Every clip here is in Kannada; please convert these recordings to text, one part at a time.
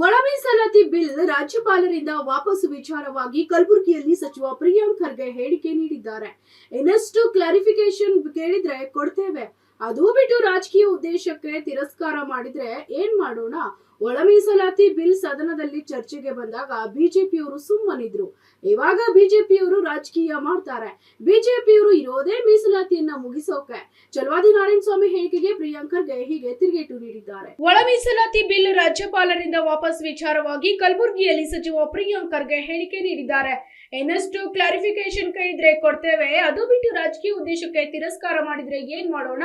ಒಳ ಮೀಸಲಾತಿ ಬಿಲ್ ರಾಜ್ಯಪಾಲರಿಂದ ವಾಪಸ್ ವಿಚಾರವಾಗಿ ಕಲಬುರಗಿಯಲ್ಲಿ ಸಚಿವ ಪ್ರಿಯಾಂಕ್ ಖರ್ಗೆ ಹೇಳಿಕೆ ನೀಡಿದ್ದಾರೆ. ಇನ್ನಷ್ಟು ಕ್ಲಾರಿಫಿಕೇಶನ್ ಕೇಳಿದ್ರೆ ಕೊಡ್ತೇವೆ. ಅದು ಬಿಟ್ಟು ರಾಜಕೀಯ ಉದ್ದೇಶಕ್ಕೆ ತಿರಸ್ಕಾರ ಮಾಡಿದ್ರೆ ಏನ್ ಮಾಡೋಣ? ಒಳ ಮೀಸಲಾತಿ ಬಿಲ್ ಸದನದಲ್ಲಿ ಚರ್ಚೆಗೆ ಬಂದಾಗ ಬಿಜೆಪಿಯವರು ಸುಮ್ಮನಿದ್ರು. ಇವಾಗ ಬಿಜೆಪಿಯವರು ರಾಜಕೀಯ ಮಾಡ್ತಾರೆ. ಬಿಜೆಪಿಯವರು ಇರೋದೇ ಮೀಸಲಾತಿಯನ್ನ ಮುಗಿಸೋಕೆ. ಚಲವಾದಿ ನಾರಾಯಣ ಸ್ವಾಮಿ ಹೇಳಿಕೆಗೆ ಪ್ರಿಯಾಂಕರ್ ಖರ್ಗೆ ಹೀಗೆ ತಿರುಗೇಟು ನೀಡಿದ್ದಾರೆ. ಒಳ ಮೀಸಲಾತಿ ಬಿಲ್ ರಾಜ್ಯಪಾಲರಿಂದ ವಾಪಸ್ ವಿಚಾರವಾಗಿ ಕಲಬುರಗಿಯಲ್ಲಿ ಸಚಿವ ಪ್ರಿಯಾಂಕರ್ಗೆ ಹೇಳಿಕೆ ನೀಡಿದ್ದಾರೆ. ಇನ್ನಷ್ಟು ಕ್ಲಾರಿಫಿಕೇಶನ್ ಕೇಳಿದ್ರೆ ಕೊಡ್ತೇವೆ. ಅದು ಬಿಟ್ಟು ರಾಜಕೀಯ ಉದ್ದೇಶಕ್ಕೆ ತಿರಸ್ಕಾರ ಮಾಡಿದ್ರೆ ಏನ್ ಮಾಡೋಣ?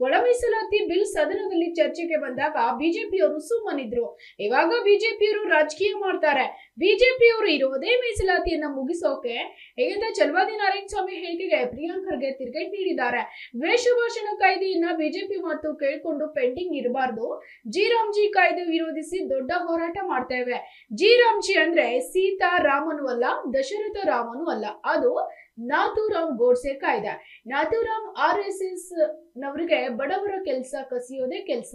ಒಳ ಮೀಸಲಾತಿ ಬಿಲ್ ಸದನದಲ್ಲಿ ಚರ್ಚೆಗೆ ಬಂದಾಗ ಬಿಜೆಪಿಯವರು ಸುಮ್ಮನಿದ್ರು. ಇವಾಗ ಬಿಜೆಪಿಯವರು ರಾಜಕೀಯ ಮಾಡ್ತಾರೆ. ಬಿಜೆಪಿಯವರು ಇರೋದೇ ಮೀಸಲಾತಿಯನ್ನ ಮುಗಿಸೋಕೆ ಹೇಗಂತ ಚಲವಾದಿ ನಾರಾಯಣ ಸ್ವಾಮಿ ಹೇಳಿಕೆಗೆ ಪ್ರಿಯಾಂಕ್ ಖರ್ಗೆ ತಿರುಗೇಟ್ ನೀಡಿದ್ದಾರೆ. ದ್ವೇಷ ಭಾಷಣ ಕಾಯ್ದೆಯನ್ನ ಬಿಜೆಪಿ ಮತ್ತು ಕೇಳ್ಕೊಂಡು ಪೆಂಡಿಂಗ್ ಇರಬಾರ್ದು. ಜಿ ರಾಮ್ಜಿ ಕಾಯ್ದೆ ವಿರೋಧಿಸಿ ದೊಡ್ಡ ಹೋರಾಟ ಮಾಡ್ತೇವೆ. ಜಿ ರಾಮ್ಜಿ ಅಂದ್ರೆ ಸೀತಾ ರಾಮನು ಅಲ್ಲ, ದಶರಥ ರಾಮನು ಅಲ್ಲ. ಅದು ನಾಥೂರಾಮ್ ಗೋಡ್ಸೆ ಕಾಯ್ದೆ. ನಾಥೂರಾಮ್ ಆರ್ ಎಸ್ ಎಸ್ ನವರಿಗೆ ಬಡವರ ಕೆಲಸ ಕಸಿಯೋದೇ ಕೆಲಸ.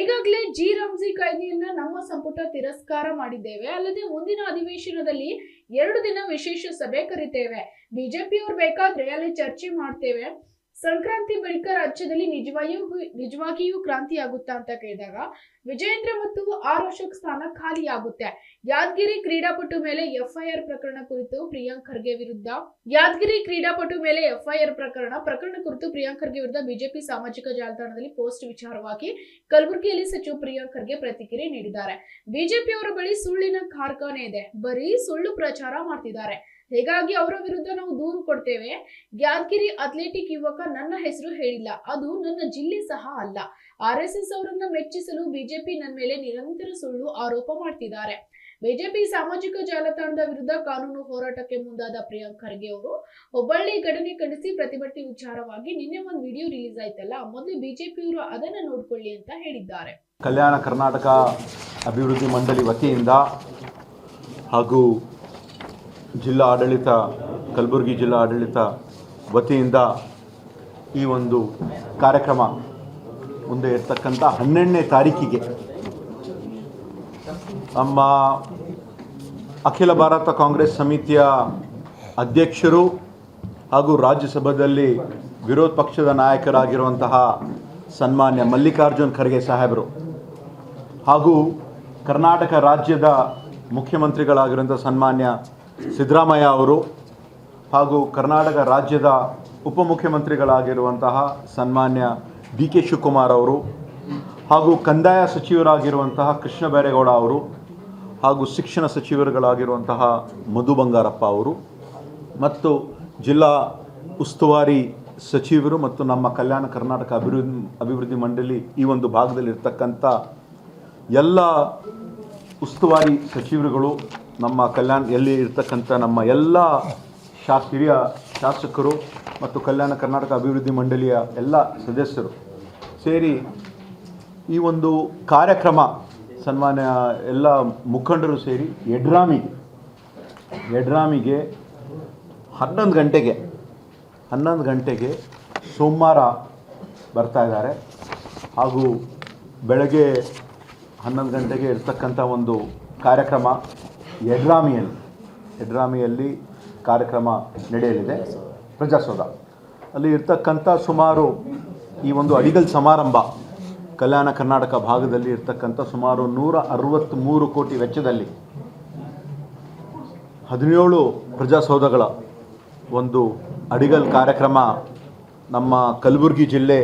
ಈಗಾಗಲೇ ಜಿ ರಂಜಿ ಕಾಯ್ದೆಯನ್ನ ನಮ್ಮ ಸಂಪುಟ ತಿರಸ್ಕಾರ ಮಾಡಿದ್ದೇವೆ. ಅಲ್ಲದೆ ಮುಂದಿನ ಅಧಿವೇಶನದಲ್ಲಿ ಎರಡು ದಿನ ವಿಶೇಷ ಸಭೆ ಕರಿತೇವೆ. ಬಿಜೆಪಿಯವರು ಬೇಕಾದ್ರೆ ಅಲ್ಲಿ ಚರ್ಚೆ ಮಾಡ್ತೇವೆ. ಸಂಕ್ರಾಂತಿ ಬಳಿಕ ರಾಜ್ಯದಲ್ಲಿ ನಿಜವಾಗಿಯೂ ನಿಜವಾಗಿಯೂ ಕ್ರಾಂತಿ ಆಗುತ್ತಾ ಅಂತ ಕೇಳಿದಾಗ, ವಿಜಯೇಂದ್ರ ಮತ್ತು ಆರ್ ಸ್ಥಾನ ಖಾಲಿಯಾಗುತ್ತೆ. ಯಾದಗಿರಿ ಕ್ರೀಡಾಪಟು ಮೇಲೆ ಎಫ್ಐಆರ್ ಪ್ರಕರಣ ಕುರಿತು ಪ್ರಿಯಾಂಕ್ ಖರ್ಗೆ ವಿರುದ್ಧ. ಯಾದಗಿರಿ ಕ್ರೀಡಾಪಟು ಮೇಲೆ ಎಫ್ಐಆರ್ ಪ್ರಕರಣ ಪ್ರಕರಣ ಕುರಿತು ಪ್ರಿಯಾಂಕ್ ಖರ್ಗೆ ವಿರುದ್ಧ ಬಿಜೆಪಿ ಸಾಮಾಜಿಕ ಜಾಲತಾಣದಲ್ಲಿ ಪೋಸ್ಟ್ ವಿಚಾರವಾಗಿ ಕಲಬುರಗಿಯಲ್ಲಿ ಸಚಿವ ಪ್ರಿಯಾಂಕ್ ಖರ್ಗೆ ಪ್ರತಿಕ್ರಿಯೆ ನೀಡಿದ್ದಾರೆ. ಬಿಜೆಪಿಯವರ ಬಳಿ ಸುಳ್ಳಿನ ಕಾರ್ಖಾನೆ ಇದೆ. ಬರೀ ಸುಳ್ಳು ಪ್ರಚಾರ ಮಾಡ್ತಿದ್ದಾರೆ. ಹೀಗಾಗಿ ಅವರ ವಿರುದ್ಧ ನಾವು ದೂರು ಕೊಡ್ತೇವೆ. ಯಾದಗಿರಿ ಅಥ್ಲೆಟಿಕ್ ಯುವಕ ನನ್ನ ಹೆಸರು ಹೇಳಿಲ್ಲ, ಅದು ನನ್ನ ಜಿಲ್ಲೆ ಸಹ ಅಲ್ಲ. ಆರ್ ಎಸ್ ಎಸ್ ಅವರನ್ನ ಮೆಚ್ಚಿಸಲು ಬಿಜೆಪಿ ನನ್ನ ಮೇಲೆ ನಿರಂತರ ಸುಳ್ಳು ಆರೋಪ ಮಾಡ್ತಿದ್ದಾರೆ. ಬಿಜೆಪಿ ಸಾಮಾಜಿಕ ಜಾಲತಾಣದ ವಿರುದ್ಧ ಕಾನೂನು ಹೋರಾಟಕ್ಕೆ ಮುಂದಾದ ಪ್ರಿಯಾಂಕ್ ಖರ್ಗೆ ಅವರು ಹುಬ್ಬಳ್ಳಿ ಘಟನೆ ಖಂಡಿಸಿ ಪ್ರತಿಭಟನೆ ವಿಚಾರವಾಗಿ ನಿನ್ನೆ ಒಂದು ವಿಡಿಯೋ ರಿಲೀಸ್ ಆಯ್ತಲ್ಲ, ಮೊದಲು ಬಿಜೆಪಿಯವರು ಅದನ್ನ ನೋಡ್ಕೊಳ್ಳಿ ಅಂತ ಹೇಳಿದ್ದಾರೆ. ಕಲ್ಯಾಣ ಕರ್ನಾಟಕ ಅಭಿವೃದ್ಧಿ ಮಂಡಳಿ ವತಿಯಿಂದ ಹಾಗೂ ಜಿಲ್ಲಾ ಆಡಳಿತ, ಕಲಬುರಗಿ ಜಿಲ್ಲಾ ಆಡಳಿತ ವತಿಯಿಂದ ಈ ಒಂದು ಕಾರ್ಯಕ್ರಮ ಮುಂದೆ ಇರ್ತಕ್ಕಂಥ ಹನ್ನೆರಡನೇ ತಾರೀಕಿಗೆ ನಮ್ಮ ಅಖಿಲ ಭಾರತ ಕಾಂಗ್ರೆಸ್ ಸಮಿತಿಯ ಅಧ್ಯಕ್ಷರು ಹಾಗೂ ರಾಜ್ಯಸಭೆಯಲ್ಲಿ ವಿರೋಧ ಪಕ್ಷದ ನಾಯಕರಾಗಿರುವಂತಹ ಸನ್ಮಾನ್ಯ ಮಲ್ಲಿಕಾರ್ಜುನ್ ಖರ್ಗೆ ಸಾಹೇಬರು ಹಾಗೂ ಕರ್ನಾಟಕ ರಾಜ್ಯದ ಮುಖ್ಯಮಂತ್ರಿಗಳಾಗಿರುವಂಥ ಸನ್ಮಾನ್ಯ ಸಿದ್ದರಾಮಯ್ಯ ಅವರು ಹಾಗೂ ಕರ್ನಾಟಕ ರಾಜ್ಯದ ಉಪಮುಖ್ಯಮಂತ್ರಿಗಳಾಗಿರುವಂತಹ ಸನ್ಮಾನ್ಯ ಡಿ ಕೆ ಶಿವಕುಮಾರ್ ಅವರು ಹಾಗೂ ಕಂದಾಯ ಸಚಿವರಾಗಿರುವಂತಹ ಕೃಷ್ಣ ಬೈರೇಗೌಡ ಅವರು ಹಾಗೂ ಶಿಕ್ಷಣ ಸಚಿವರುಗಳಾಗಿರುವಂತಹ ಮಧು ಬಂಗಾರಪ್ಪ ಅವರು ಮತ್ತು ಜಿಲ್ಲಾ ಉಸ್ತುವಾರಿ ಸಚಿವರು ಮತ್ತು ನಮ್ಮ ಕಲ್ಯಾಣ ಕರ್ನಾಟಕ ಅಭಿವೃದ್ಧಿ ಅಭಿವೃದ್ಧಿ ಮಂಡಳಿ ಈ ಒಂದು ಭಾಗದಲ್ಲಿರ್ತಕ್ಕಂಥ ಎಲ್ಲ ಉಸ್ತುವಾರಿ ಸಚಿವರುಗಳು ನಮ್ಮ ಕಲ್ಯಾಣ ಎಲ್ಲಿ ಇರ್ತಕ್ಕಂಥ ನಮ್ಮ ಎಲ್ಲ ಶಾಸ ಶಾಸಕರು ಮತ್ತು ಕಲ್ಯಾಣ ಕರ್ನಾಟಕ ಅಭಿವೃದ್ಧಿ ಮಂಡಳಿಯ ಎಲ್ಲ ಸದಸ್ಯರು ಸೇರಿ ಈ ಒಂದು ಕಾರ್ಯಕ್ರಮ ಸನ್ಮಾನ ಎಲ್ಲ ಮುಖಂಡರು ಸೇರಿ ಯಡ್ರಾಮಿಗೆ ಯಡ್ರಾಮಿಗೆ ಹನ್ನೊಂದು ಗಂಟೆಗೆ ಹನ್ನೊಂದು ಗಂಟೆಗೆ ಸೋಮವಾರ ಬರ್ತಾ ಇದ್ದಾರೆ. ಹಾಗೂ ಬೆಳಗ್ಗೆ ಹನ್ನೊಂದು ಗಂಟೆಗೆ ಇರ್ತಕ್ಕಂಥ ಒಂದು ಕಾರ್ಯಕ್ರಮ ಯಡ್ರಾಮಿಯಲ್ಲಿ ಎಡ್ರಾಮಿಯಲ್ಲಿ ಕಾರ್ಯಕ್ರಮ ನಡೆಯಲಿದೆ. ಪ್ರಜಾಸೌಧ. ಅಲ್ಲಿ ಇರ್ತಕ್ಕಂಥ ಸುಮಾರು ಈ ಒಂದು ಅಡಿಗಲ್ ಸಮಾರಂಭ, ಕಲ್ಯಾಣ ಕರ್ನಾಟಕ ಭಾಗದಲ್ಲಿ ಇರ್ತಕ್ಕಂಥ ಸುಮಾರು ನೂರ ಅರವತ್ತ್ಮೂರು ಕೋಟಿ ವೆಚ್ಚದಲ್ಲಿ ಹದಿನೇಳು ಪ್ರಜಾಸೌಧಗಳ ಒಂದು ಅಡಿಗಲ್ ಕಾರ್ಯಕ್ರಮ ನಮ್ಮ ಕಲಬುರಗಿ ಜಿಲ್ಲೆ,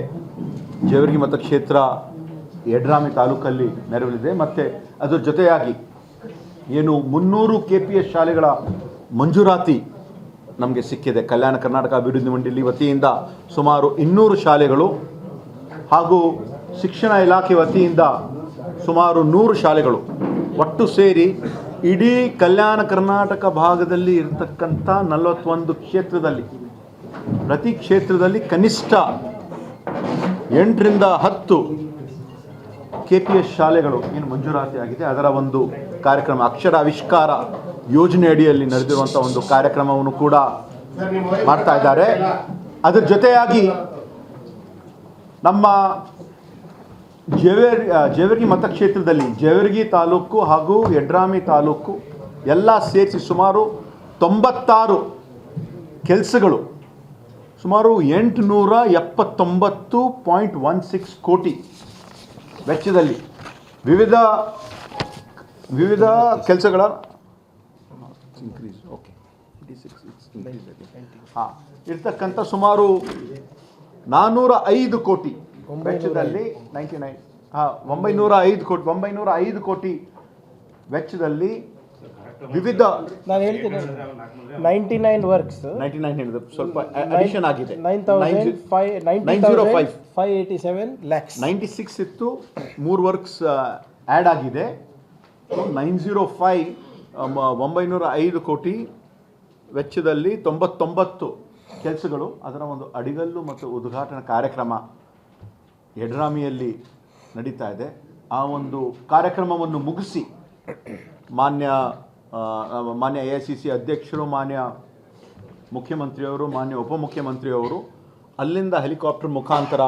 ಜೇವರ್ಗಿ ಮತಕ್ಷೇತ್ರ ಯಡ್ರಾಮಿ ತಾಲೂಕಲ್ಲಿ ನೆರವಲಿದೆ. ಮತ್ತು ಅದರ ಜೊತೆಯಾಗಿ ಏನು ಮುನ್ನೂರು ಕೆ ಪಿ ಎಸ್ ಶಾಲೆಗಳ ಮಂಜೂರಾತಿ ನಮಗೆ ಸಿಕ್ಕಿದೆ. ಕಲ್ಯಾಣ ಕರ್ನಾಟಕ ಅಭಿವೃದ್ಧಿ ಮಂಡಳಿ ವತಿಯಿಂದ ಸುಮಾರು ಇನ್ನೂರು ಶಾಲೆಗಳು ಹಾಗೂ ಶಿಕ್ಷಣ ಇಲಾಖೆ ವತಿಯಿಂದ ಸುಮಾರು ನೂರು ಶಾಲೆಗಳು ಒಟ್ಟು ಸೇರಿ ಇಡೀ ಕಲ್ಯಾಣ ಕರ್ನಾಟಕ ಭಾಗದಲ್ಲಿ ಇರತಕ್ಕಂಥ ನಲವತ್ತೊಂದು ಕ್ಷೇತ್ರದಲ್ಲಿ, ಪ್ರತಿ ಕ್ಷೇತ್ರದಲ್ಲಿ ಕನಿಷ್ಠ ಎಂಟರಿಂದ ಹತ್ತು ಕೆ ಪಿ ಎಸ್ ಶಾಲೆಗಳು ಏನು ಮಂಜೂರಾತಿ ಆಗಿದೆ, ಅದರ ಒಂದು ಕಾರ್ಯಕ್ರಮ, ಅಕ್ಷರ ಆವಿಷ್ಕಾರ ಯೋಜನೆ ಅಡಿಯಲ್ಲಿ ನಡೆದಿರುವಂಥ ಒಂದು ಕಾರ್ಯಕ್ರಮವನ್ನು ಕೂಡ ಮಾಡ್ತಾ ಇದ್ದಾರೆ. ಅದರ ಜೊತೆಯಾಗಿ ನಮ್ಮ ಜೇವೇರ್ ಜೇವರ್ಗಿ ಮತಕ್ಷೇತ್ರದಲ್ಲಿ ಜೇವರ್ಗಿ ತಾಲೂಕು ಹಾಗೂ ಯಡ್ರಾಮಿ ತಾಲೂಕು ಎಲ್ಲ ಸೇರಿಸಿ ಸುಮಾರು ತೊಂಬತ್ತಾರು ಕೆಲಸಗಳು, ಸುಮಾರು ಎಂಟುನೂರ ಎಪ್ಪತ್ತೊಂಬತ್ತು ಪಾಯಿಂಟ್ ಒನ್ ಸಿಕ್ಸ್ ಕೋಟಿ ವೆಚ್ಚದಲ್ಲಿ ವಿವಿಧ ವಿವಿಧ ಕೆಲಸಗಳ ಇನ್ಕ್ರೀಸ್ ಓಕೆ ಹಾಂ ಇರ್ತಕ್ಕಂಥ ಸುಮಾರು ನಾನ್ನೂರ ಐದು ಕೋಟಿ ವೆಚ್ಚದಲ್ಲಿ ನೈಂಟಿ ನೈನ್ ಹಾಂ ಒಂಬೈನೂರ ಐದು ಕೋಟಿ ಒಂಬೈನೂರ ಐದು ಕೋಟಿ ವೆಚ್ಚದಲ್ಲಿ ವಿವಿಧ ನಾನು ಹೇಳ್ತೀನಿ ninety nine works ninety nine ಹೇಳಿದ್ರು. ಸ್ವಲ್ಪ ಅಡಿಷನ್ ಆಗಿದೆ. Nine thousand five ninety nine zero five five eighty seven lakhs ninety six ಇತ್ತು ಮೂರು ವರ್ಕ್ಸ್ ಆ್ಯಡ್ ಆಗಿದೆ. ನೈನ್ ಜೀರೋ ಫೈವ್ ಒಂಬೈನೂರ ಐದು ಕೋಟಿ ವೆಚ್ಚದಲ್ಲಿ ತೊಂಬತ್ತೊಂಬತ್ತು ಕೆಲಸಗಳು. ಅದರ ಒಂದು ಅಡಿಗಲ್ಲು ಮತ್ತು ಉದ್ಘಾಟನಾ ಕಾರ್ಯಕ್ರಮ ಯಡ್ರಾಮಿಯಲ್ಲಿ ನಡೀತಾ ಇದೆ. ಆ ಒಂದು ಕಾರ್ಯಕ್ರಮವನ್ನು ಮುಗಿಸಿ ಮಾನ್ಯ ಮಾನ್ಯ ಎ ಐ ಸಿ ಸಿ ಅಧ್ಯಕ್ಷರು, ಮಾನ್ಯ ಮುಖ್ಯಮಂತ್ರಿಯವರು, ಮಾನ್ಯ ಉಪಮುಖ್ಯಮಂತ್ರಿಯವರು, ಅಲ್ಲಿಂದ ಹೆಲಿಕಾಪ್ಟರ್ ಮುಖಾಂತರ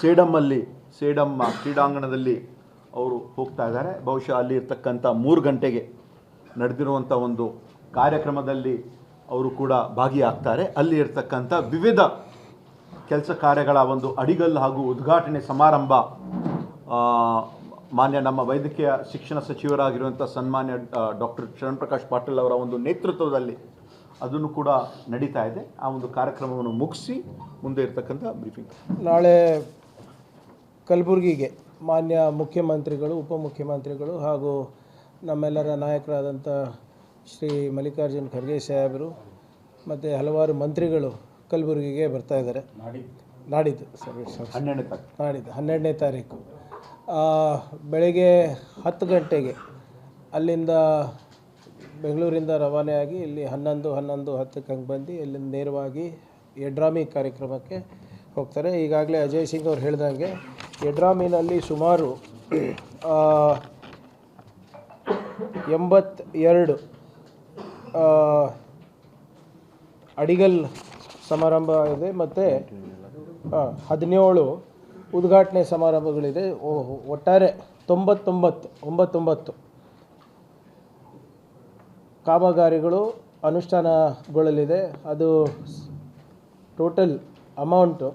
ಸೇಡಮ್ಮಲ್ಲಿ ಸೇಡಮ್ಮ ಕ್ರೀಡಾಂಗಣದಲ್ಲಿ ಅವರು ಹೋಗ್ತಾ ಇದ್ದಾರೆ. ಬಹುಶಃ ಅಲ್ಲಿ ಇರ್ತಕ್ಕಂಥ ಮೂರು ಗಂಟೆಗೆ ನಡೆದಿರುವಂಥ ಒಂದು ಕಾರ್ಯಕ್ರಮದಲ್ಲಿ ಅವರು ಕೂಡ ಭಾಗಿಯಾಗ್ತಾರೆ. ಅಲ್ಲಿ ಇರ್ತಕ್ಕಂಥ ವಿವಿಧ ಕೆಲಸ ಕಾರ್ಯಗಳ ಒಂದು ಅಡಿಗಲ್ಲು ಹಾಗೂ ಉದ್ಘಾಟನೆ ಸಮಾರಂಭ ಮಾನ್ಯ ನಮ್ಮ ವೈದ್ಯಕೀಯ ಶಿಕ್ಷಣ ಸಚಿವರಾಗಿರುವಂಥ ಸನ್ಮಾನ್ಯ ಡಾಕ್ಟರ್ ಶರಣ್ ಪ್ರಕಾಶ್ ಪಾಟೀಲ್ ಅವರ ಒಂದು ನೇತೃತ್ವದಲ್ಲಿ ಅದನ್ನು ಕೂಡ ನಡೀತಾ ಇದೆ. ಆ ಒಂದು ಕಾರ್ಯಕ್ರಮವನ್ನು ಮುಗಿಸಿ ಮುಂದೆ ಇರತಕ್ಕಂಥ ಬ್ರೀಫಿಂಗ್ ನಾಳೆ ಕಲಬುರಗಿಗೆ ಮಾನ್ಯ ಮುಖ್ಯಮಂತ್ರಿಗಳು ಉಪಮುಖ್ಯಮಂತ್ರಿಗಳು ಹಾಗೂ ನಮ್ಮೆಲ್ಲರ ನಾಯಕರಾದಂಥ ಶ್ರೀ ಮಲ್ಲಿಕಾರ್ಜುನ್ ಖರ್ಗೆ ಸಾಹೇಬರು ಮತ್ತು ಹಲವಾರು ಮಂತ್ರಿಗಳು ಕಲಬುರಗಿಗೆ ಬರ್ತಾ ಇದ್ದಾರೆ. ನಾಡಿದ್ದು. ಸರ್ ಸರ್ ಹನ್ನೆರಡನೇ ತಾರೀಕು. ನಾಡಿದ್ದು ಹನ್ನೆರಡನೇ ತಾರೀಕು. ಬೆಳಗ್ಗೆ ಹತ್ತು ಗಂಟೆಗೆ ಅಲ್ಲಿಂದ ಬೆಂಗಳೂರಿಂದ ರವಾನೆಯಾಗಿ ಇಲ್ಲಿ ಹನ್ನೊಂದು ಹನ್ನೊಂದು ಹತ್ತಕ್ಕೆ ಹಂಗೆ ಬಂದು ಇಲ್ಲಿಂದ ನೇರವಾಗಿ ಎಡ್ರಾಮಿ ಕಾರ್ಯಕ್ರಮಕ್ಕೆ ಹೋಗ್ತಾರೆ. ಈಗಾಗಲೇ ಅಜಯ್ ಸಿಂಗ್ ಅವ್ರು ಹೇಳ್ದಂಗೆ ಎಡ್ರಾಮಿನಲ್ಲಿ ಸುಮಾರು ಎಂಬತ್ತೆರಡು ಅಡಿಗಲ್ ಸಮಾರಂಭ ಇದೆ. ಮತ್ತು ಹದಿನೇಳು ಉದ್ಘಾಟನೆ ಸಮಾರಂಭಗಳಿದೆ. ಒಟ್ಟಾರೆ ತೊಂಬತ್ತೊಂಬತ್ತು ಒಂಬತ್ತೊಂಬತ್ತು. ಕಾಮಗಾರಿಗಳು ಅನುಷ್ಠಾನಗೊಳ್ಳಲಿದೆ. ಅದು total amount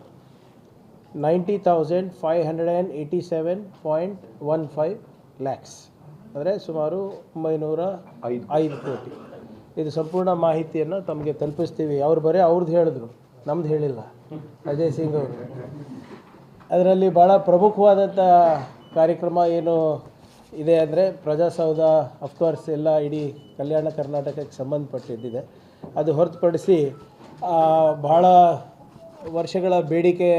ninety thousand five hundred and eighty seven point one five lakhs. ಅಂದರೆ ಸುಮಾರು ಒಂಬೈನೂರ ಐದು ಐದು ಕೋಟಿ. ಇದು ಸಂಪೂರ್ಣ ಮಾಹಿತಿಯನ್ನು ತಮಗೆ ತಲುಪಿಸ್ತೀವಿ. ಅವ್ರು ಬರೀ ಅವ್ರದ್ದು ಹೇಳಿದ್ರು. ನಮ್ದು ಹೇಳಿಲ್ಲ. ಅಜಯ್ ಸಿಂಗ್ ಅವರು. ಅದರಲ್ಲಿ ಭಾಳ ಪ್ರಮುಖವಾದಂಥ ಕಾರ್ಯಕ್ರಮ ಏನು ಇದೆ ಅಂದರೆ ಪ್ರಜಾಸೌಧ ಅಫ್ಕೋರ್ಸ್ ಎಲ್ಲ ಇಡೀ ಕಲ್ಯಾಣ ಕರ್ನಾಟಕಕ್ಕೆ ಸಂಬಂಧಪಟ್ಟಿದ್ದಿದೆ. ಅದು ಹೊರತುಪಡಿಸಿ ಭಾಳ ವರ್ಷಗಳ ಬೇಡಿಕೆ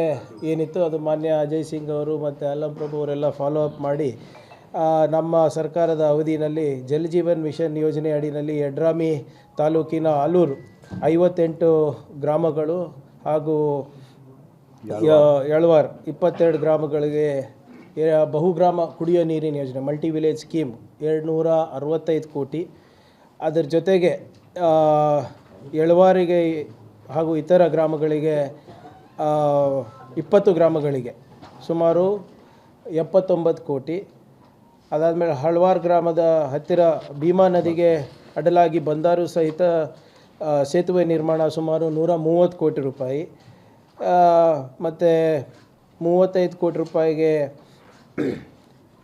ಏನಿತ್ತು, ಅದು ಮಾನ್ಯ ಅಜಯ್ ಸಿಂಗ್ ಅವರು ಮತ್ತು ಅಲ್ಲಂ ಪ್ರಭು ಅವರೆಲ್ಲ ಫಾಲೋ ಅಪ್ ಮಾಡಿ ನಮ್ಮ ಸರ್ಕಾರದ ಅವಧಿಯಲ್ಲಿ ಜಲ್ ಜೀವನ್ ಮಿಷನ್ ಯೋಜನೆ ಅಡಿನಲ್ಲಿ ಯಡ್ರಾಮಿ ತಾಲೂಕಿನ ಆಲೂರು ಐವತ್ತೆಂಟು ಗ್ರಾಮಗಳು ಹಾಗೂ ಯಳವಾರ್, ಇಪ್ಪತ್ತೆರಡು ಗ್ರಾಮಗಳಿಗೆ ಬಹುಗ್ರಾಮ ಕುಡಿಯೋ ನೀರಿನ ಯೋಜನೆ ಮಲ್ಟಿ ವಿಲೇಜ್ ಸ್ಕೀಮ್ ಎರಡು ನೂರ ಅರವತ್ತೈದು ಕೋಟಿ. ಅದರ ಜೊತೆಗೆ ಎಳ್ವಾರಿಗೆ ಹಾಗೂ ಇತರ ಗ್ರಾಮಗಳಿಗೆ ಇಪ್ಪತ್ತು ಗ್ರಾಮಗಳಿಗೆ ಸುಮಾರು ಎಪ್ಪತ್ತೊಂಬತ್ತು ಕೋಟಿ. ಅದಾದಮೇಲೆ ಹಳ್ವಾರ್ ಗ್ರಾಮದ ಹತ್ತಿರ ಭೀಮಾ ನದಿಗೆ ಅಡಲಾಗಿ ಬಂದಾರು ಸಹಿತ ಸೇತುವೆ ನಿರ್ಮಾಣ ಸುಮಾರು ನೂರ ಮೂವತ್ತು ಕೋಟಿ ರೂಪಾಯಿ. ಮತ್ತು ಮೂವತ್ತೈದು ಕೋಟಿ ರೂಪಾಯಿಗೆ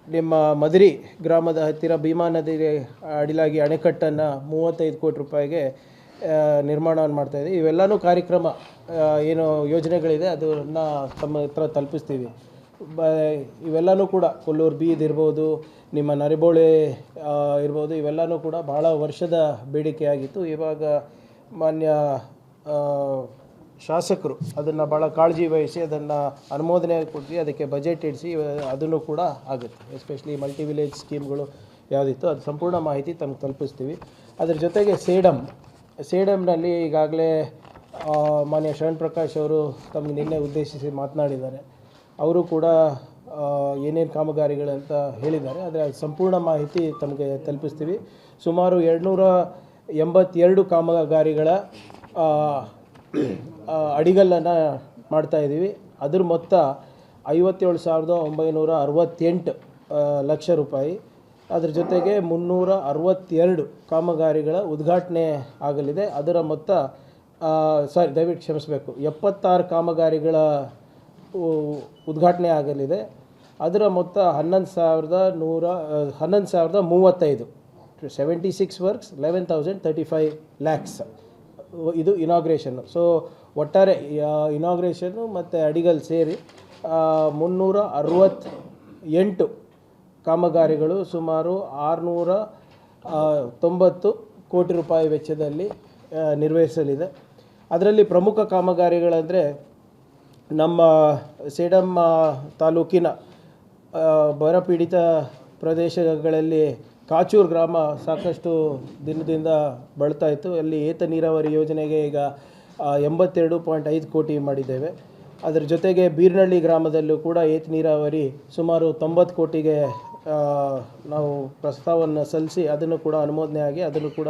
ನಿಮ್ಮ ಮದರಿ ಗ್ರಾಮದ ಹತ್ತಿರ ಭೀಮಾ ನದಿಗೆ ಅಡಿಲಾಗಿ ಅಣೆಕಟ್ಟನ್ನು ಮೂವತ್ತೈದು ಕೋಟಿ ರೂಪಾಯಿಗೆ ನಿರ್ಮಾಣವನ್ನು ಇದೆ. ಇವೆಲ್ಲನೂ ಕಾರ್ಯಕ್ರಮ ಏನು ಯೋಜನೆಗಳಿದೆ, ಅದನ್ನು ತಮ್ಮ ಹತ್ರ ತಲುಪಿಸ್ತೀವಿ. ಬ, ಇವೆಲ್ಲನೂ ಕೂಡ ಕೊಲ್ಲೂರು ಬೀದ್ ಇರ್ಬೋದು, ನಿಮ್ಮ ನರಿಬೋಳೆ ಇರ್ಬೋದು, ಇವೆಲ್ಲನೂ ಕೂಡ ಭಾಳ ವರ್ಷದ ಬೇಡಿಕೆಯಾಗಿತ್ತು. ಇವಾಗ ಮಾನ್ಯ ಶಾಸಕರು ಅದನ್ನು ಭಾಳ ಕಾಳಜಿ ವಹಿಸಿ ಅದನ್ನು ಅನುಮೋದನೆ ಕೊಟ್ಟು ಅದಕ್ಕೆ ಬಜೆಟ್ ಇಡಿಸಿ ಅದನ್ನು ಕೂಡ ಆಗುತ್ತೆ. ಎಸ್ಪೆಷಲಿ ಮಲ್ಟಿ ವಿಲೇಜ್ ಸ್ಕೀಮ್ಗಳು ಯಾವುದಿತ್ತು ಅದು ಸಂಪೂರ್ಣ ಮಾಹಿತಿ ತಮ್ಗೆ ತಲುಪಿಸ್ತೀವಿ. ಅದರ ಜೊತೆಗೆ ಸೇಡಮ್ ಸೇಡಮ್ನಲ್ಲಿ ಈಗಾಗಲೇ ಮಾನ್ಯ ಶರಣ್ ಪ್ರಕಾಶ್ ಅವರು ತಮಗೆ ನಿನ್ನೆ ಉದ್ದೇಶಿಸಿ ಮಾತನಾಡಿದ್ದಾರೆ. ಅವರು ಕೂಡ ಏನೇನು ಕಾಮಗಾರಿಗಳಂತ ಹೇಳಿದ್ದಾರೆ. ಆದರೆ ಅದು ಸಂಪೂರ್ಣ ಮಾಹಿತಿ ತಮಗೆ ತಲುಪಿಸ್ತೀವಿ. ಸುಮಾರು ಎರಡುನೂರ ಎಂಬತ್ತೆರಡು ಕಾಮಗಾರಿಗಳ ಅಡಿಗಲ್ಲನ್ನು ಮಾಡ್ತಾಯಿದ್ದೀವಿ ಅದ್ರ ಮೊತ್ತ ಐವತ್ತೇಳು ಸಾವಿರದ ಒಂಬೈನೂರ ಅರವತ್ತೆಂಟು ಲಕ್ಷ ರೂಪಾಯಿ. ಅದ್ರ ಜೊತೆಗೆ ಮುನ್ನೂರ ಅರವತ್ತೆರಡು ಕಾಮಗಾರಿಗಳ ಉದ್ಘಾಟನೆ ಆಗಲಿದೆ. ಅದರ ಮೊತ್ತ ಸಾರಿ, ದಯವಿಟ್ಟು ಕ್ಷಮಿಸಬೇಕು. ಎಪ್ಪತ್ತಾರು ಕಾಮಗಾರಿಗಳ ಉದ್ಘಾಟನೆ ಆಗಲಿದೆ. ಅದರ ಮೊತ್ತ ಹನ್ನೊಂದು ಸಾವಿರದ ನೂರ ಹನ್ನೊಂದು ಸಾವಿರದ ಮೂವತ್ತೈದು. Seventy six works, eleven thousand thirty five lakhs. ಇದು ಇನಾಗ್ರೇಷನ್ನು ಸೊ ಒಟ್ಟಾರೆ ಇನಾಗ್ರೇಷನ್ನು ಮತ್ತು ಅಡಿಗಲ್ ಸೇರಿ ಮುನ್ನೂರ ಅರವತ್ತ ಎಂಟು ಕಾಮಗಾರಿಗಳು ಸುಮಾರು ಆರುನೂರ ತೊಂಬತ್ತು ಕೋಟಿ ರೂಪಾಯಿ ವೆಚ್ಚದಲ್ಲಿ ನಿರ್ವಹಿಸಲಿದೆ. ಅದರಲ್ಲಿ ಪ್ರಮುಖ ಕಾಮಗಾರಿಗಳಂದರೆ, ನಮ್ಮ ಸೇಡಮ್ಮ ತಾಲೂಕಿನ ಬರಪೀಡಿತ ಪ್ರದೇಶಗಳಲ್ಲಿ ಕಾಚೂರು ಗ್ರಾಮ ಸಾಕಷ್ಟು ದಿನದಿಂದ ಬಳಲ್ತಾ ಇತ್ತು. ಅಲ್ಲಿ ಏತ ನೀರಾವರಿ ಯೋಜನೆಗೆ ಈಗ ಎಂಬತ್ತೆರಡು ಪಾಯಿಂಟ್ ಐದು ಕೋಟಿ ಮಾಡಿದ್ದೇವೆ. ಅದರ ಜೊತೆಗೆ ಬೀರ್ನಳ್ಳಿ ಗ್ರಾಮದಲ್ಲೂ ಕೂಡ ಏತ್ ನೀರಾವರಿ ಸುಮಾರು ತೊಂಬತ್ತು ಕೋಟಿಗೆ ನಾವು ಪ್ರಸ್ತಾವವನ್ನು ಸಲ್ಲಿಸಿ ಅದನ್ನು ಕೂಡ ಅನುಮೋದನೆ ಆಗಿ ಅದನ್ನು ಕೂಡ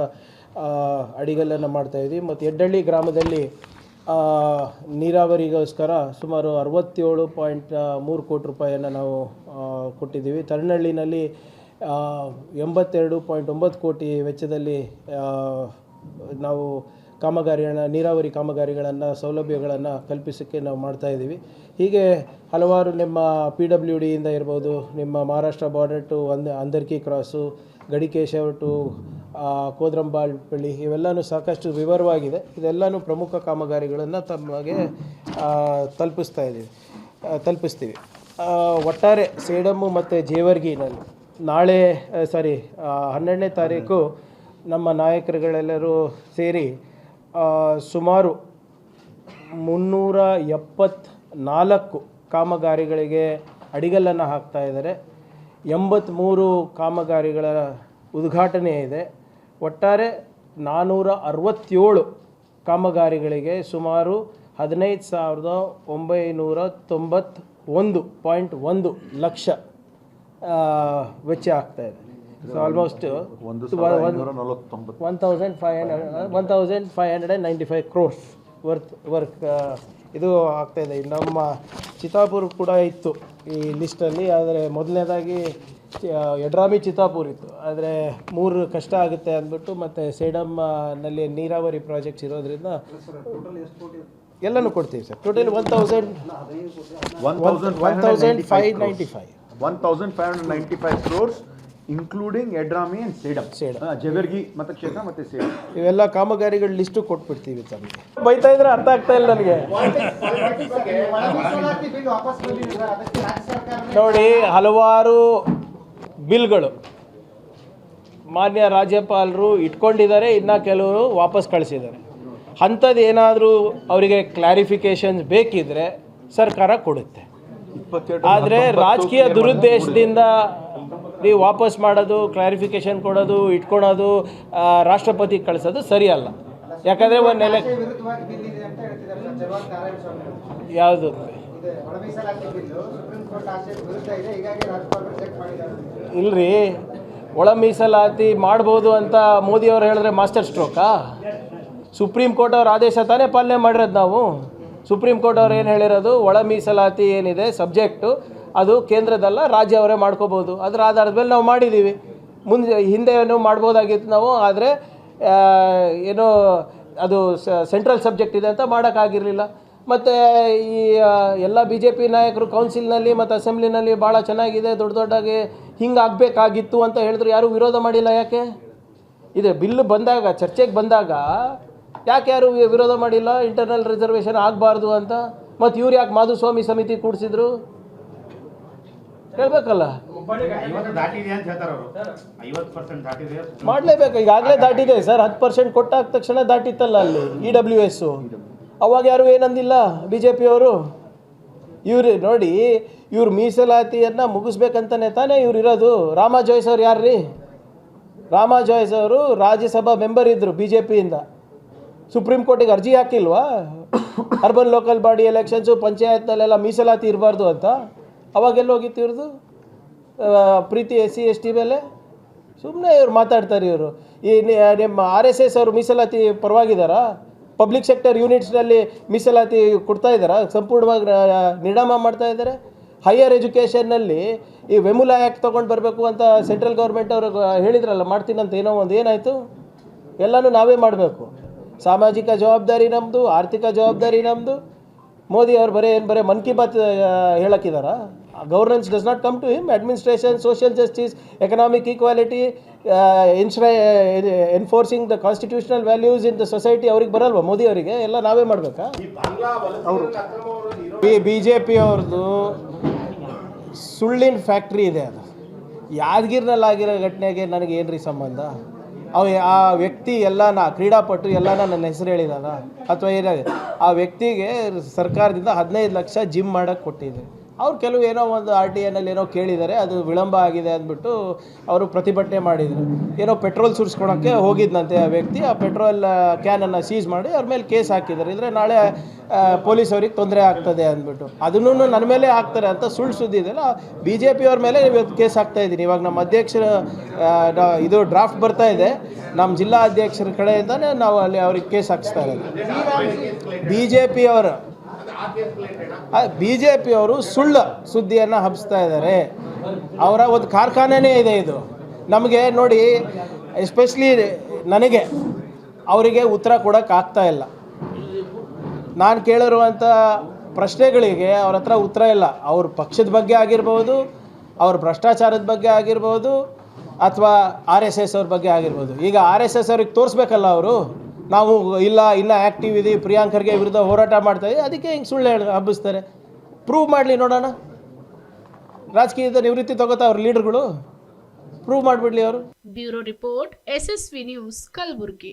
ಅಡಿಗಲ್ಲನ್ನು ಮಾಡ್ತಾಯಿದ್ವಿ ಮತ್ತು ಎಡ್ಡಳ್ಳಿ ಗ್ರಾಮದಲ್ಲಿ ನೀರಾವರಿಗೋಸ್ಕರ ಸುಮಾರು ಅರವತ್ತೇಳು ಪಾಯಿಂಟ್ ಮೂರು ಕೋಟಿ ರೂಪಾಯಿಯನ್ನು ನಾವು ಕೊಟ್ಟಿದ್ದೀವಿ. ತರನಹಳ್ಳಿನಲ್ಲಿ ಆ, ಎಂಬತ್ತೆರಡು ಪಾಯಿಂಟ್ ಒಂಬತ್ತು ಕೋಟಿ ವೆಚ್ಚದಲ್ಲಿ ನಾವು ಕಾಮಗಾರಿಯನ್ನು ನೀರಾವರಿ ಕಾಮಗಾರಿಗಳನ್ನು, ಸೌಲಭ್ಯಗಳನ್ನು ಕಲ್ಪಿಸೋಕ್ಕೆ ನಾವು ಮಾಡ್ತಾ ಇದ್ದೀವಿ. ಹೀಗೆ ಹಲವಾರು ನಿಮ್ಮ ಪಿ ಡಬ್ಲ್ಯೂ ಡಿಯಿಂದ ಇರ್ಬೋದು, ನಿಮ್ಮ ಮಹಾರಾಷ್ಟ್ರ ಬಾರ್ಡರ್ ಟು ಅಂದ, ಅಂದರ್ಕಿ ಕ್ರಾಸು ಗಡಿಕೇಶವ ಟು ಕೋದ್ರಂಬಾಳ್ಪಳ್ಳಿ ಇವೆಲ್ಲನೂ ಸಾಕಷ್ಟು ವಿವರವಾಗಿದೆ. ಇದೆಲ್ಲನೂ ಪ್ರಮುಖ ಕಾಮಗಾರಿಗಳನ್ನು ತಮಗೆ ತಲುಪಿಸ್ತಾ ಇದ್ದೀವಿ ತಲುಪಿಸ್ತೀವಿ. ಒಟ್ಟಾರೆ ಸೇಡಮ್ಮು ಮತ್ತು ಜೇವರ್ಗಿನಲ್ಲಿ ನಾಳೆ ಸಾರಿ ಹನ್ನೆರಡನೇ ತಾರೀಕು ನಮ್ಮ ನಾಯಕರುಗಳೆಲ್ಲರೂ ಸೇರಿ ಸುಮಾರು ಮುನ್ನೂರ ಎಪ್ಪತ್ನಾಲ್ಕು ಕಾಮಗಾರಿಗಳಿಗೆ ಅಡಿಗಲ್ಲನ್ನು ಹಾಕ್ತಾ ಇದ್ದಾರೆ. ಎಂಬತ್ತ್ಮೂರು ಕಾಮಗಾರಿಗಳ ಉದ್ಘಾಟನೆ ಇದೆ. ಒಟ್ಟಾರೆ ನಾನ್ನೂರ ಅರವತ್ತೇಳು ಕಾಮಗಾರಿಗಳಿಗೆ ಸುಮಾರು ಹದಿನೈದು ಸಾವಿರದ ಒಂಬೈನೂರ ತೊಂಬತ್ತ ಒಂದು ಪಾಯಿಂಟ್ ಒಂದು ಲಕ್ಷ ವೆಚ್ಚ ಆಗ್ತಾ ಇದೆ. ಸೊ ಆಲ್ಮೋಸ್ಟ್ ಒಂದು ಐನೂರ ನಲವತ್ತೊಂಬತ್ತು one thousand five hundred one thousand five hundred and ninety five crores worth work ಇದು ಆಗ್ತಾಯಿದೆ ನಮ್ಮ ಚಿತಾಪುರ್ ಕೂಡ ಇತ್ತು ಈ ಲಿಸ್ಟಲ್ಲಿ ಆದರೆ ಮೊದಲನೇದಾಗಿ ಯಡ್ರಾಮಿ ಚಿತಾಪುರ್ ಇತ್ತು. ಆದರೆ ಮೂರು ಕಷ್ಟ ಆಗುತ್ತೆ ಅಂದ್ಬಿಟ್ಟು ಮತ್ತು ಸೇಡಮ್ನಲ್ಲಿ ನೀರಾವರಿ ಪ್ರಾಜೆಕ್ಟ್ಸ್ ಇರೋದ್ರಿಂದ ಎಲ್ಲನೂ ಕೊಡ್ತೀವಿ sir. Total one thousand one thousand one thousand five ninety five one thousand five hundred ninety five crores including Yadrami and Sedam Sedam Jewargi ಮತ್ತು ಸೇಡಮ್ ಇವೆಲ್ಲ ಕಾಮಗಾರಿಗಳ ಲಿಸ್ಟು ಕೊಟ್ಬಿಡ್ತೀವಿ ಸರ್ ಬೈತಾ ಇದ್ರೆ ಅರ್ಥ ಆಗ್ತಾ ಇಲ್ಲ ನನಗೆ. ನೋಡಿ ಹಲವಾರು ಬಿಲ್ಗಳು ಮಾನ್ಯ ರಾಜ್ಯಪಾಲರು ಇಟ್ಕೊಂಡಿದ್ದಾರೆ ಇನ್ನು ಕೆಲವರು ವಾಪಸ್ ಕಳಿಸಿದ್ದಾರೆ. ಅಂಥದ್ದು ಏನಾದರೂ ಅವರಿಗೆ ಕ್ಲಾರಿಫಿಕೇಶನ್ಸ್ ಬೇಕಿದ್ರೆ ಸರ್ಕಾರ ಕೊಡುತ್ತೆ. ಆದರೆ ರಾಜಕೀಯ ದುರುದ್ದೇಶದಿಂದ ನೀವು ವಾಪಸ್ ಮಾಡೋದು ಕ್ಲಾರಿಫಿಕೇಶನ್ ಕೊಡೋದು ಇಟ್ಕೊಳೋದು ರಾಷ್ಟ್ರಪತಿ ರಾಷ್ಟ್ರಪತಿಗೆ ಕಳಿಸೋದು ಸರಿಯಲ್ಲ. ಯಾಕಂದರೆ ಒಂದು ನೆಲೆ ಯಾವುದು? ಇಲ್ರಿ ಒಳ ಮೀಸಲಾತಿ ಮಾಡ್ಬೋದು ಅಂತ ಮೋದಿಯವರು ಹೇಳಿದ್ರೆ ಮಾಸ್ಟರ್ ಸ್ಟ್ರೋಕಾ? ಸುಪ್ರೀಂ ಕೋರ್ಟ್ ಅವ್ರ ಆದೇಶ ತಾನೇ ಪಾಲನೆ ಮಾಡಿರೋದು ನಾವು. ಸುಪ್ರೀಂ ಕೋರ್ಟ್ ಅವ್ರು ಏನು ಹೇಳಿರೋದು? ಒಳ ಮೀಸಲಾತಿ ಏನಿದೆ ಸಬ್ಜೆಕ್ಟು ಅದು ಕೇಂದ್ರದಲ್ಲ, ರಾಜ್ಯ ಅವರೇ ಮಾಡ್ಕೋಬೋದು ಅದರ ಆಧಾರದ ಮೇಲೆ ನಾವು ಮಾಡಿದ್ದೀವಿ ಮುಂದೆ, ಹಿಂದೆ ಏನು ಮಾಡ್ಬೋದಾಗಿತ್ತು ನಾವು, ಆದರೆ ಏನು ಅದು ಸೆಂಟ್ರಲ್ ಸಬ್ಜೆಕ್ಟ್ ಇದೆ ಅಂತ ಮಾಡೋಕ್ಕಾಗಿರಲಿಲ್ಲ. ಮತ್ತು ಈ ಎಲ್ಲ ಬಿ ಜೆ ಪಿ ನಾಯಕರು ಕೌನ್ಸಿಲ್ನಲ್ಲಿ ಮತ್ತು ಅಸೆಂಬ್ಲಿನಲ್ಲಿ ಭಾಳ ಚೆನ್ನಾಗಿದೆ, ದೊಡ್ಡ ದೊಡ್ಡಾಗಿ ಹಿಂಗೆ ಆಗಬೇಕಾಗಿತ್ತು ಅಂತ ಹೇಳಿದ್ರು. ಯಾರೂ ವಿರೋಧ ಮಾಡಿಲ್ಲ ಯಾಕೆ? ಇದೆ ಬಿಲ್ ಬಂದಾಗ, ಚರ್ಚೆಗೆ ಬಂದಾಗ ಯಾಕೆ ಯಾರು ವಿರೋಧ ಮಾಡಿಲ್ಲ? ಇಂಟರ್ನಲ್ ರಿಸರ್ವೇಷನ್ ಆಗಬಾರ್ದು ಅಂತ. ಮತ್ತು ಇವ್ರು ಯಾಕೆ ಮಾಧುಸ್ವಾಮಿ ಸಮಿತಿ ಕೂಡಿಸಿದ್ರು ಹೇಳ್ಬೇಕಲ್ಲ ಐವತ್ತು ದಾಟಿದೆ ಅಂತ ಹೇಳ್ತಾರೆ ಅವರು ಐವತ್ತು ಪರ್ಸೆಂಟ್ ದಾಟಿದೆ. ಮಾಡ್ಲೇಬೇಕು ಈಗಾಗಲೇ ದಾಟಿದೆ ಸರ್. ಹತ್ತು ಪರ್ಸೆಂಟ್ ಕೊಟ್ಟಾದ ತಕ್ಷಣ ದಾಟಿತ್ತಲ್ಲ ಅಲ್ಲಿ ಇ ಡಬ್ಲ್ಯೂ ಎಸ್ ಅವಾಗ ಯಾರು ಏನಂದಿಲ್ಲ ಬಿ ಜೆ ಪಿಯವರು ಇವ್ರು ನೋಡಿ ಇವ್ರ ಮೀಸಲಾತಿಯನ್ನು ಮುಗಿಸ್ಬೇಕಂತಾನೆ ತಾನೇ ಇವ್ರು ಇರೋದು. ರಾಮ ಜೋಯ್ಸ್ ಅವ್ರು ಯಾರು ರೀ ರಾಮ ಜೋಯ್ಸ್ ಅವರು ರಾಜ್ಯಸಭಾ ಮೆಂಬರ್ ಇದ್ದರು ಬಿ ಜೆ ಪಿಯಿಂದ ಸುಪ್ರೀಂ ಕೋರ್ಟಿಗೆ ಅರ್ಜಿ ಹಾಕಿಲ್ವಾ? ಅರ್ಬನ್ ಲೋಕಲ್ ಬಾಡಿ ಎಲೆಕ್ಷನ್ಸು ಪಂಚಾಯತ್ನಲ್ಲೆಲ್ಲ ಮೀಸಲಾತಿ ಇರಬಾರ್ದು ಅಂತ. ಅವಾಗೆಲ್ಲ ಹೋಗಿತ್ತು ಇವ್ರದ್ದು ಪ್ರೀತಿ ಎಸ್ ಸಿ, ಎಸ್ ಟಿ ಮೇಲೆ? ಸುಮ್ಮನೆ ಇವ್ರು ಮಾತಾಡ್ತಾರೆ ಇವರು. ಈ ನಿಮ್ಮ ಆರ್ ಎಸ್ ಎಸ್ ಅವರು ಮೀಸಲಾತಿ ಪರವಾಗಿದ್ದಾರಾ? ಪಬ್ಲಿಕ್ ಸೆಕ್ಟರ್ ಯೂನಿಟ್ಸ್ನಲ್ಲಿ ಮೀಸಲಾತಿ ಕೊಡ್ತಾ ಇದ್ದಾರಾ? ಸಂಪೂರ್ಣವಾಗಿ ನಿರ್ಣಾಮ ಮಾಡ್ತಾ ಇದ್ದಾರೆ? ಹೈಯರ್ ಎಜುಕೇಷನ್ನಲ್ಲಿ ಈ ವೆಮುಲಾ ಆ್ಯಕ್ಟ್ ತೊಗೊಂಡು ಬರಬೇಕು ಅಂತ ಸೆಂಟ್ರಲ್ ಗೌರ್ಮೆಂಟ್ ಅವರು ಹೇಳಿದ್ರಲ್ಲ ಮಾಡ್ತೀನಂತ ಏನೋ ಒಂದು ಏನಾಯಿತು? ಎಲ್ಲನೂ ನಾವೇ ಮಾಡಬೇಕು. ಸಾಮಾಜಿಕ ಜವಾಬ್ದಾರಿ ನಮ್ಮದು ಆರ್ಥಿಕ ಜವಾಬ್ದಾರಿ ನಮ್ಮದು ಮೋದಿ ಅವ್ರು ಬರೀ ಏನು ಬರೀ ಮನ್ ಕಿ Baat ಹೇಳಕ್ಕಿದಾರ? Governance does not come to him administration social justice economic equality ಇನ್ಸ್ಟ್ರೈ enforcing the constitutional values in the society ಅವ್ರಿಗೆ ಬರಲ್ವಾ? ಮೋದಿ ಅವರಿಗೆ? ಎಲ್ಲ ನಾವೇ ಮಾಡಬೇಕಾ? ಬಿ ಬಿ ಜೆ ಪಿ ಅವ್ರದ್ದು ಸುಳ್ಳಿನ ಫ್ಯಾಕ್ಟ್ರಿ ಇದೆ ಅದು. ಯಾದಗಿರಿನಲ್ಲಿ ಆಗಿರೋ ಘಟನೆಗೆ ನನಗೆ ಏನು ರೀ ಸಂಬಂಧ? ಅವ, ಆ ವ್ಯಕ್ತಿ ಎಲ್ಲನ, ಕ್ರೀಡಾಪಟು ಎಲ್ಲನ ನನ್ನ ಹೆಸರು ಹೇಳಿದಾನ? ಅಥವಾ ಏನಾಗಿದೆ? ಆ ವ್ಯಕ್ತಿಗೆ ಸರ್ಕಾರದಿಂದ ಹದಿನೈದು ಲಕ್ಷ ಜಿಮ್ ಮಾಡೋಕ್ಕೆ ಕೊಟ್ಟಿದೆ ಅವ್ರು ಕೆಲವು ಏನೋ ಒಂದು ಆರ್ ಟಿ ಎನಲ್ಲಿ ಏನೋ ಕೇಳಿದ್ದಾರೆ, ಅದು ವಿಳಂಬ ಆಗಿದೆ ಅಂದ್ಬಿಟ್ಟು ಅವರು ಪ್ರತಿಭಟನೆ ಮಾಡಿದರು. ಏನೋ ಪೆಟ್ರೋಲ್ ಸುರಿಸ್ಕೊಳಕ್ಕೆ ಹೋಗಿದ್ದಂತೆ ಆ ವ್ಯಕ್ತಿ, ಆ ಪೆಟ್ರೋಲ್ ಕ್ಯಾನನ್ನು ಸೀಸ್ ಮಾಡಿ ಅವ್ರ ಮೇಲೆ ಕೇಸ್ ಹಾಕಿದ್ದಾರೆ. ಇದ್ರೆ ನಾಳೆ ಪೊಲೀಸ್ ಅವ್ರಿಗೆ ತೊಂದರೆ ಆಗ್ತದೆ ಅಂದ್ಬಿಟ್ಟು. ಅದನ್ನೂ ನನ್ನ ಮೇಲೆ ಹಾಕ್ತಾರೆ ಅಂತ ಸುಳ್ಳು ಸುದ್ದಿ ಇದೆಯಲ್ಲ ಬಿ ಜೆ ಪಿ ಅವ್ರ ಮೇಲೆ ಇವತ್ತು ಕೇಸ್ ಹಾಕ್ತಾ ಇದ್ದೀನಿ ಇವಾಗ ನಮ್ಮ ಅಧ್ಯಕ್ಷರ ಇದು ಡ್ರಾಫ್ಟ್ ಬರ್ತಾ ಇದೆ. ನಮ್ಮ ಜಿಲ್ಲಾ ಅಧ್ಯಕ್ಷರ ಕಡೆಯಿಂದನೇ ನಾವು ಅಲ್ಲಿ ಅವ್ರಿಗೆ ಕೇಸ್ ಹಾಕಿಸ್ತಾ ಇರೋದು. ಬಿ ಜೆ ಪಿ ಅವರು ಬಿ ಜೆ ಪಿಯವರು ಸುಳ್ಳು ಸುದ್ದಿಯನ್ನು ಹಬ್ಬಿಸ್ತಾ ಇದ್ದಾರೆ. ಅವರ ಒಂದು ಕಾರ್ಖಾನೆನೇ ಇದೆ ಇದು. ನಮಗೆ ನೋಡಿ ಎಸ್ಪೆಷಲಿ ನನಗೆ, ಅವರಿಗೆ ಉತ್ತರ ಕೊಡೋಕ್ಕಾಗ್ತಾ ಇಲ್ಲ. ನಾನು ಕೇಳಿರುವಂಥ ಪ್ರಶ್ನೆಗಳಿಗೆ ಅವ್ರ ಹತ್ರ ಉತ್ತರ ಇಲ್ಲ. ಅವ್ರ ಪಕ್ಷದ ಬಗ್ಗೆ ಆಗಿರ್ಬೋದು, ಅವ್ರ ಭ್ರಷ್ಟಾಚಾರದ ಬಗ್ಗೆ ಆಗಿರ್ಬೋದು, ಅಥವಾ ಆರ್ ಎಸ್ ಎಸ್ ಅವ್ರ ಬಗ್ಗೆ ಆಗಿರ್ಬೋದು. ಈಗ ಆರ್ ಎಸ್ ಎಸ್ ಅವ್ರಿಗೆ ತೋರಿಸ್ಬೇಕಲ್ಲ ಅವರು? ನಾವು ಇಲ್ಲ, ಇನ್ನೂ ಆ್ಯಕ್ಟಿವ್ ಇದೆ ಪ್ರಿಯಾಂಕರ್ಗೆ ವಿರುದ್ಧ ಹೋರಾಟ ಮಾಡ್ತಾ ಇದ್ದೀವಿ ಅದಕ್ಕೆ ಹಿಂಗೆ ಸುಳ್ಳು ಹೇಳಿ, ಹಬ್ಬಿಸ್ತಾರೆ. ಪ್ರೂವ್ ಮಾಡಲಿ ನೋಡೋಣ. ರಾಜಕೀಯದ ನಿವೃತ್ತಿ ತಗೋತಾ ಅವ್ರ ಲೀಡರ್ಗಳು ಪ್ರೂವ್ ಮಾಡಿಬಿಡ್ಲಿ ಅವರು. Bureau report, SSV news, Kalaburagi.